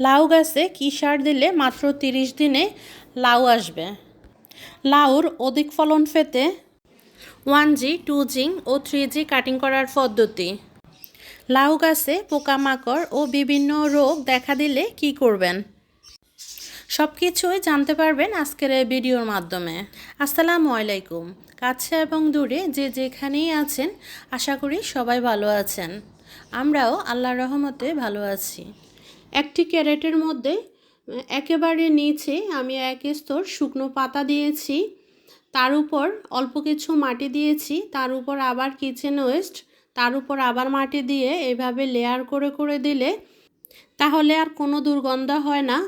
লাউ গাছে কী সার দিলে মাত্র তিরিশ দিনে লাউ আসবে? লাউর অধিক ফলন পেতে ওয়ান জি, টু জি ও থ্রি জি কাটিং করার পদ্ধতি। লাউ গাছে পোকামাকড় ও বিভিন্ন রোগ দেখা দিলে কি করবেন? সব কিছুই জানতে পারবেন আজকের এই ভিডিওর মাধ্যমে। আসসালামু আলাইকুম। কাছে এবং দূরে যে যেখানেই আছেন, আশা করি সবাই ভালো আছেন। আমরাও আল্লাহর রহমতে ভালো আছি। একটি ক্যারেটের মধ্যে, একেবারে নিচে আমি এক স্তর শুকনো পাতা দিয়েছি, তার উপর অল্প কিছু মাটি দিয়েছি, তার উপর আবার কিচেন ওয়েস্ট তার উপর আবার মাটি দিয়ে এভাবে লেয়ার করে করে দিলে তাহলে আর কোনো দুর্গন্ধ হয় না।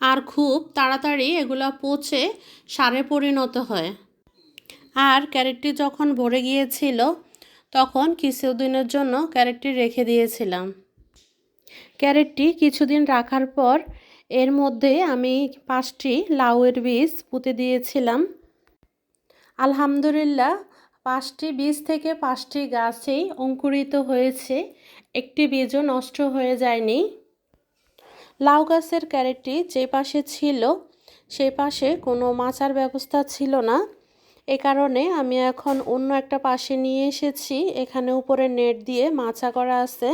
আর খুব তাড়াতাড়ি এগুলো পচে সারে পরিণত হয়। আর ক্যারেটটি যখন ভরে গিয়েছিল, তখন কিছুদিনের জন্য ক্যারেটটি রেখে দিয়েছিলাম। ক্যারেটটি কিছুদিন রাখার পর এর মধ্যে আমি পাঁচটি লাউয়ের বীজ পুঁতে দিয়েছিলাম। আলহামদুলিল্লাহ, পাঁচটি বীজ থেকে পাঁচটি গাছেই অঙ্কুরিত হয়েছে। একটি বীজও নষ্ট হয়ে যায়নি। লাউ গাছের ক্যারেটটি যে পাশে ছিল, সে পাশে কোনো মাচার ব্যবস্থা ছিল না। এ কারণে আমি এখন অন্য একটা পাশে নিয়ে এসেছি। এখানে উপরে নেট দিয়ে মাচা করা আছে।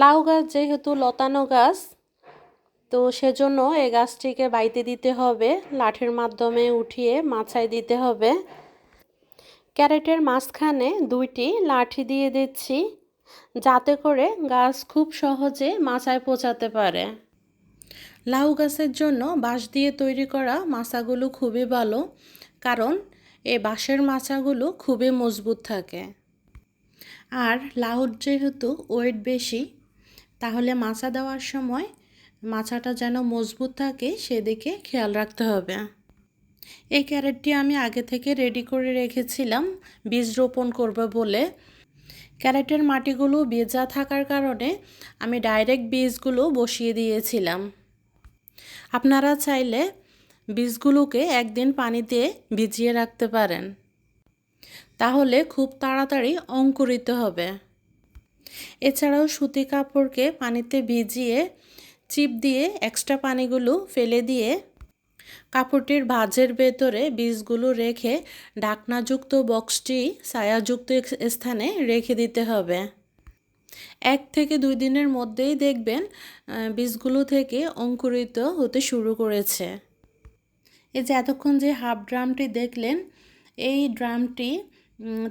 লাউ গাছ যেহেতু লতানো গাছ, তো সেজন্য এই গাছটিকে বাইতে দিতে হবে, লাঠির মাধ্যমে উঠিয়ে মাছায় দিতে হবে। ক্যারেটের মাঝখানে দুইটি লাঠি দিয়ে দিচ্ছি, যাতে করে গাছ খুব সহজে মাছায় পচাতে পারে। লাউ গাছের জন্য বাঁশ দিয়ে তৈরি করা মাছাগুলো খুবই ভালো, কারণ এই বাঁশের মাচাগুলো খুবই মজবুত থাকে। আর লাউর যেহেতু ওয়েট বেশি তাহলে মাচা দেওয়ার সময় মাচাটা যেন মজবুত থাকে সেদিকে খেয়াল রাখতে হবে। এই ক্যারেটটি আমি আগে থেকে রেডি করে রেখেছিলাম, বীজ রোপণ করবে বলে। ক্যারেটের মাটিগুলো ভেজা থাকার কারণে আমি ডাইরেক্ট বীজগুলো বসিয়ে দিয়েছিলাম। আপনারা চাইলে বীজগুলোকে একদিন পানিতে ভিজিয়ে রাখতে পারেন। তাহলে খুব তাড়াতাড়ি অঙ্কুরিত হবে। এছাড়াও সুতি কাপড়কে পানিতে ভিজিয়ে, চিপ দিয়ে এক্সট্রা পানিগুলো ফেলে দিয়ে কাপড়টির ভাজের ভেতরে বীজগুলো রেখে ঢাকনাযুক্ত বক্সটি ছায়াযুক্ত স্থানে রেখে দিতে হবে। এক থেকে দুই দিনের মধ্যেই দেখবেন বীজগুলো থেকে অঙ্কুরিত হতে শুরু করেছে। এই যে এতক্ষণ যে হাফ ড্রামটি দেখলেন, এই ড্রামটি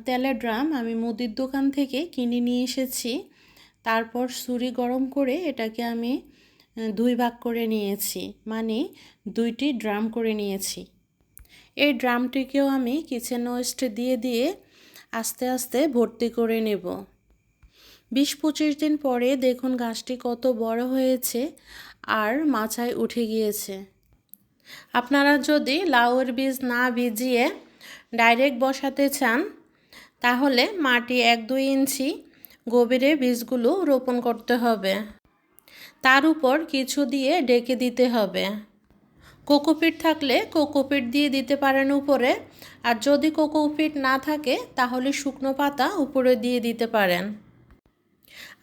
তেলের ড্রাম আমি মুদির দোকান থেকে কিনে নিয়ে এসেছি। তারপর সুরি গরম করে এটাকে আমি দুই ভাগ করে নিয়েছি। মানে দুইটি ড্রাম করে নিয়েছি। এই ড্রামটিকেও আমি কিচেন ওয়েস্ট দিয়ে দিয়ে আস্তে আস্তে ভর্তি করে নেব। বিশ পঁচিশ দিন পরে দেখুন গাছটি কত বড় হয়েছে আর মাছায় উঠে গিয়েছে। আপনারা যদি লাউয়ের বীজ না ভিজিয়ে ডাইরেক্ট বসাতে চান, তাহলে মাটি এক দুই ইঞ্চি গভীরে বীজগুলো রোপণ করতে হবে। তার উপর কিছু দিয়ে ডেকে দিতে হবে। কোকোপিট থাকলে কোকোপিট দিয়ে দিতে পারেন উপরে, আর যদি কোকোপিট না থাকে, তাহলে শুকনো পাতা উপরে দিয়ে দিতে পারেন।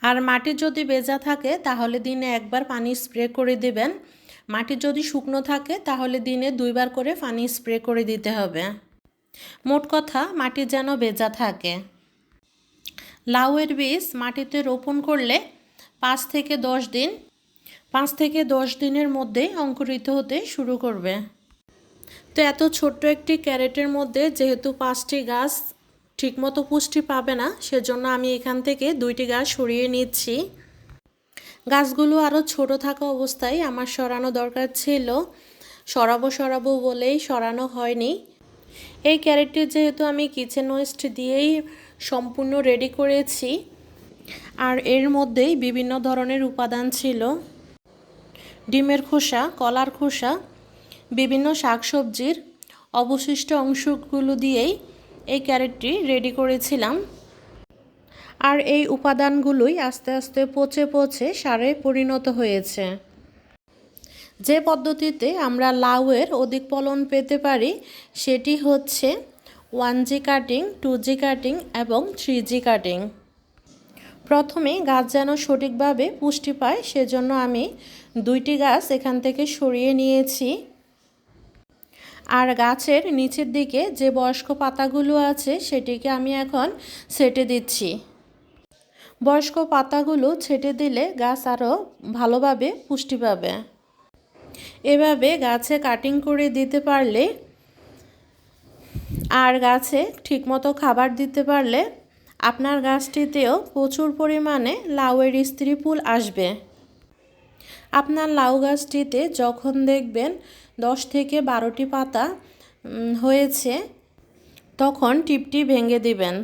আর মাটি যদি বেজা থাকে, তাহলে দিনে একবার পানি স্প্রে করে দেবেন। মাটি যদি শুকনো থাকে, তাহলে দিনে দুইবার করে পানি স্প্রে করে দিতে হবে। মোট কথা, মাটি যেন বেজা থাকে। লাউয়ের বীজ মাটিতে রোপণ করলে পাঁচ থেকে দশ দিন, পাঁচ থেকে দশ দিনের মধ্যে অঙ্কুরিত হতে শুরু করবে। তো এত ছোট্ট একটি ক্যারেটের মধ্যে যেহেতু পাঁচটি গাছ ঠিকমতো পুষ্টি পাবে না, সেজন্য আমি এখান থেকে দুইটি গাছ সরিয়ে নিচ্ছি। গাছগুলো আরও ছোট থাকা অবস্থায় আমার সরানো দরকার ছিল। সরাবো সরাবো বলেই সরানো হয়নি। এই ক্যারেটটি যেহেতু আমি কিচেন ওয়েস্ট দিয়েই সম্পূর্ণ রেডি করেছি, আর এর মধ্যেই বিভিন্ন ধরনের উপাদান ছিল। ডিমের খোসা, কলার খোসা, বিভিন্ন শাকসবজির অবশিষ্ট অংশগুলো দিয়েই এই ক্যারেটটি রেডি করেছিলাম। আর এই উপাদানগুলোই আস্তে আস্তে পচে পচে সারে পরিণত হয়েছে। যে পদ্ধতিতে আমরা লাউয়ের অধিক ফলন পেতে পারি, সেটি হচ্ছে one G cutting two G cutting এবং থ্রি জি কাটিং প্রথমে গাছ যেন সঠিকভাবে পুষ্টি পায়, সেজন্য আমি দুইটি গাছ এখান থেকে সরিয়ে নিয়েছি। আর গাছের নিচের দিকে যে বয়স্ক পাতাগুলো আছে, সেটিকে আমি এখন সেটে দিচ্ছি। বয়স্ক পাতাগুলো ছেটে দিলে গাছ আরও ভালোভাবে পুষ্টি পাবে। এভাবে গাছে কাটিং করে দিতে পারলে আর গাছে ঠিকমতো খাবার দিতে পারলে আপনার গাছটিতেও প্রচুর পরিমাণে লাউয়ের স্ত্রী ফুল আসবে। আপনার লাউ গাছটিতে যখন দেখবেন দশ থেকে বারোটি পাতা হয়েছে, তখন টিপটি ভেঙে দিবেন।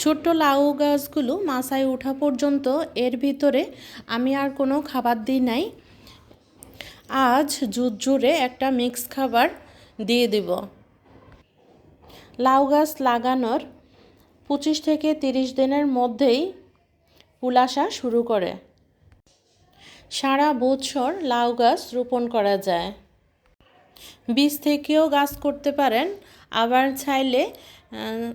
ছোট্ট লাউ গাছগুলো মাথায় ওঠা পর্যন্ত এর ভিতরে আমি আর কোনো খাবার দিই নাই। আজ জুড়ে একটা মিক্স খাবার দিয়ে দেব। লাউ গাছ লাগানোর পঁচিশ থেকে তিরিশ দিনের মধ্যেই ফুল শুরু করে। সারা বছর লাউ গাছ রোপণ করা যায়। বীজ থেকেও গাছ করতে পারেন, আবার চাইলে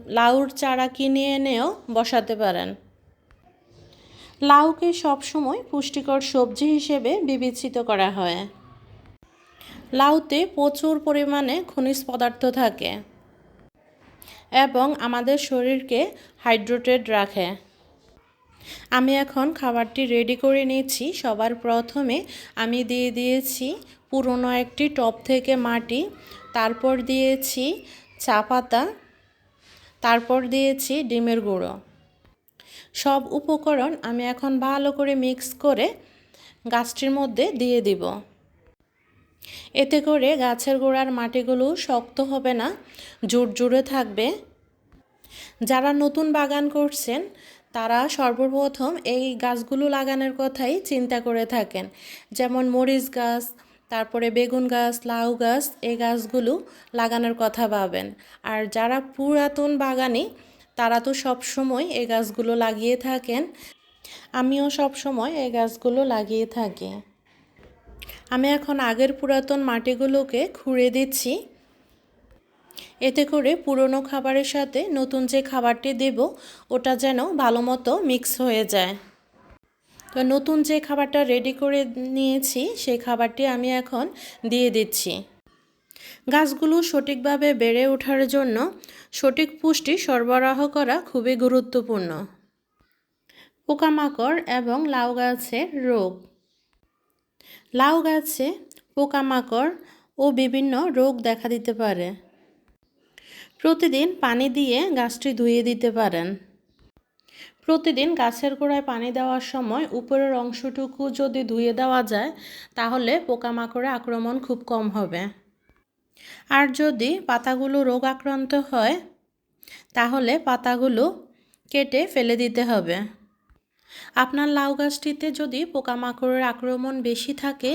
লাউর চারা কিনে এনেও বসাতে পারেন। লাউকে সবসময় পুষ্টিকর সবজি হিসেবে বিবেচিত করা হয়। লাউতে প্রচুর পরিমাণে খনিজ পদার্থ থাকে এবং আমাদের শরীরকে হাইড্রেটেড রাখে। আমি এখন খাবারটি রেডি করে নিয়েছি। সবার প্রথমে আমি দিয়ে দিয়েছি পুরনো একটি টপ থেকে মাটি, তারপর দিয়েছি চা পাতা, তারপর দিয়েছি ডিমের গুঁড়ো। সব উপকরণ আমি এখন ভালো করে মিক্স করে গাছটির মধ্যে দিয়ে দিব। এতে করে গাছের গোড়ার মাটিগুলো শক্ত হবে না, জোর জুড়ে থাকবে। যারা নতুন বাগান করছেন, তারা সর্বপ্রথম এই গাছগুলো লাগানোর কথাই চিন্তা করে থাকেন। যেমন মরিচ গাছ, তারপরে বেগুন গাছ, লাউ গাছ এই গাছগুলো লাগানোর কথা ভাবেন। আর যারা পুরাতন বাগানি, তারা তো সব সময় এই গাছগুলো লাগিয়ে থাকেন। আমিও সব সময় এই গাছগুলো লাগিয়ে থাকি। আমি এখন আগের পুরাতন মাটিগুলোকে খুঁড়ে দিচ্ছি। এতে করে পুরনো খাবারের সাথে নতুন যে খাবারটি দেব, ওটা যেন ভালো মতো মিক্স হয়ে যায়। তো নতুন যে খাবারটা রেডি করে নিয়েছি, সেই খাবারটি আমি এখন দিয়ে দিচ্ছি। গাছগুলো সঠিকভাবে বেড়ে ওঠার জন্য সঠিক পুষ্টি সরবরাহ করা খুবই গুরুত্বপূর্ণ। পোকামাকড় এবং লাউ গাছের রোগ। লাউ গাছে পোকামাকড় ও বিভিন্ন রোগ দেখা দিতে পারে। প্রতিদিন পানি দিয়ে গাছটি ধুয়ে দিতে পারেন। প্রতিদিন গাছের গোড়ায় পানি দেওয়ার সময় উপরের অংশটুকু যদি ধুয়ে দেওয়া যায়, তাহলে পোকামাকড়ে আক্রমণ খুব কম হবে। আর যদি পাতাগুলো রোগ আক্রান্ত হয়, তাহলে পাতাগুলো কেটে ফেলে দিতে হবে। আপনার লাউ গাছটিতে যদি পোকামাকড়ের আক্রমণ বেশি থাকে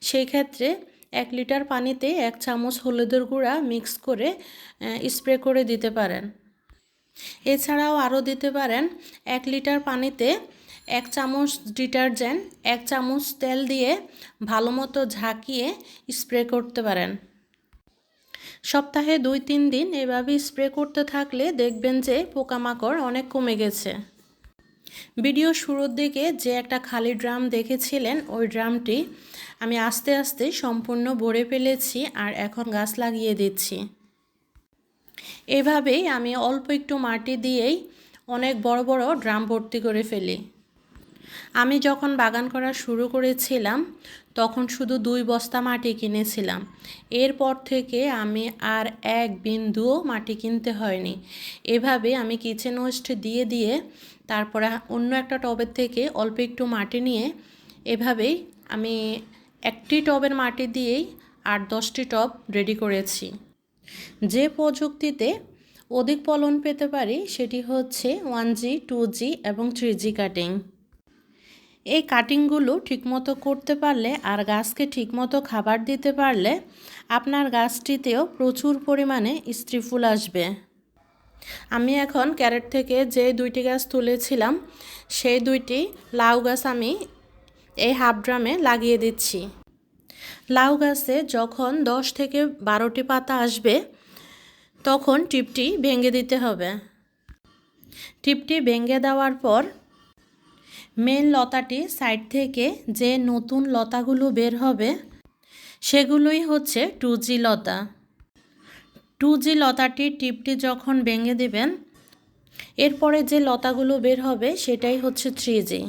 সেই ক্ষেত্রে এক লিটার পানিতে এক চামচ হলুদের গুঁড়া মিক্স করে স্প্রে করে দিতে পারেন। এছাড়াও আরও দিতে পারেন, এক লিটার পানিতে এক চামচ ডিটারজেন্ট, এক চামচ তেল দিয়ে ভালো মতো ঝাঁকিয়ে স্প্রে করতে পারেন। সপ্তাহে দুই তিন দিন এভাবে স্প্রে করতে থাকলে দেখবেন যে পোকামাকড় অনেক কমে গেছে। ভিডিও শুরুর দিকে যে একটা খালি ড্রাম দেখেছিলেন, ওই ড্রামটি আমি আস্তে আস্তে সম্পূর্ণ ভরে ফেলেছি আর এখন গাছ লাগিয়ে দিচ্ছি। এভাবেই আমি অল্প একটু মাটি দিয়েই অনেক বড় বড় ড্রাম ভর্তি করে ফেলি। আমি যখন বাগান করা শুরু করেছিলাম তখন শুধু দুই বস্তা মাটি কিনেছিলাম। এরপর থেকে আমি আর এক বিন্দুও মাটি কিনতে হয়নি। এভাবে আমি কিচেন ওয়েস্ট দিয়ে দিয়ে তারপরে অন্য একটা টবের থেকে অল্প একটু মাটি নিয়ে এভাবেই আমি একটি টবের মাটি দিয়েই আট দশটি টব রেডি করেছি। যে প্রযুক্তিতে অধিক ফলন পেতে পারি সেটি হচ্ছে ওয়ান জি, টু জি এবং থ্রি জি কাটিং। এই কাটিংগুলো ঠিকমতো করতে পারলে আর গাছকে ঠিকমতো খাবার দিতে পারলে আপনার গাছটিতেও প্রচুর পরিমাণে স্ত্রী ফুল আসবে। আমি এখন ক্যারেট থেকে যে দুইটি গাছ তুলেছিলাম, সেই দুইটি লাউ গাছ আমি এই হাফ ড্রামে লাগিয়ে দিচ্ছি। লাউ গাছে যখন দশ থেকে বারোটি পাতা আসবে, তখন টিপটি ভেঙে দিতে হবে। টিপটি ভেঙে দেওয়ার পর মেন লতাটি সাইড থেকে যে নতুন লতাগুলো বের হবে, সেগুলোই হচ্ছে টু জি লতা। টু জি লতাটির টিপটি যখন ভেঙে দেবেন, এরপরে যে লতাগুলো বের হবে সেটাই হচ্ছে থ্রি জি।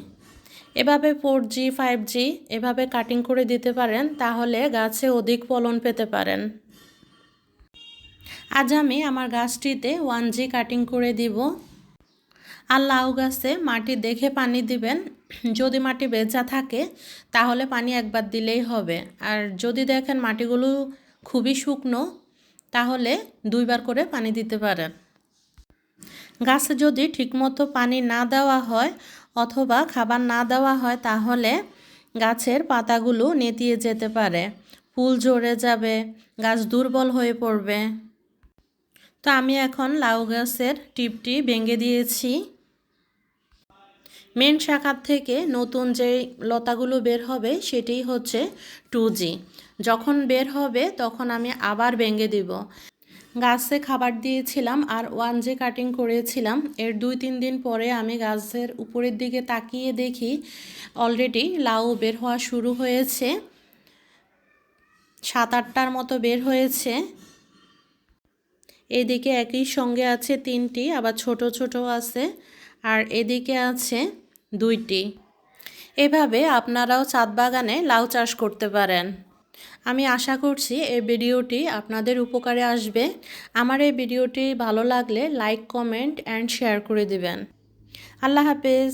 এভাবে ফোর জি, ফাইভ জি এভাবে কাটিং করে দিতে পারেন, তাহলে গাছে অধিক ফলন পেতে পারেন। আজ আমি আমার গাছটিতে ওয়ান জি কাটিং করে দিব। আর লাউ গাছে মাটি দেখে পানি দিবেন। যদি মাটি বেচা থাকে, তাহলে পানি একবার দিলেই হবে। আর যদি দেখেন মাটিগুলো খুবই শুকনো, তাহলে দুইবার করে পানি দিতে পারেন। গাছে যদি ঠিকমতো পানি না দেওয়া হয় অথবা খাবার না দেওয়া হয়, তাহলে গাছের পাতাগুলো নেতিয়ে যেতে পারে। ফুল ঝরে যাবে, গাছ দুর্বল হয়ে পড়বে। তো আমি এখন লাউ গাছের টিপটি ভেঙে দিয়েছি। মেন শাখার থেকে নতুন যে লতাগুলো বের হবে সেটি হচ্ছে টু যখন বের হবে তখন আমি আবার ভেঙে দিব। গাছে খাবার দিয়েছিলাম আর ওয়ান জি কাটিং করেছিলাম। এর দুই তিন দিন পরে আমি গাছের উপরের দিকে তাকিয়ে দেখি অলরেডি লাউ বের হওয়া শুরু হয়েছে। সাত আটটার মতো বের হয়েছে। এদিকে একই সঙ্গে আছে তিনটি, আবার ছোট ছোট আছে। আর এদিকে আছে দুইটি। এভাবে আপনারাও ছাদ বাগানে লাউ চাষ করতে পারেন। আমি আশা করছি এই ভিডিওটি আপনাদের উপকারে আসবে। আমার এই ভিডিওটি ভালো লাগলে লাইক, কমেন্ট, অ্যান্ড শেয়ার করে দিবেন। আল্লাহ হাফেজ।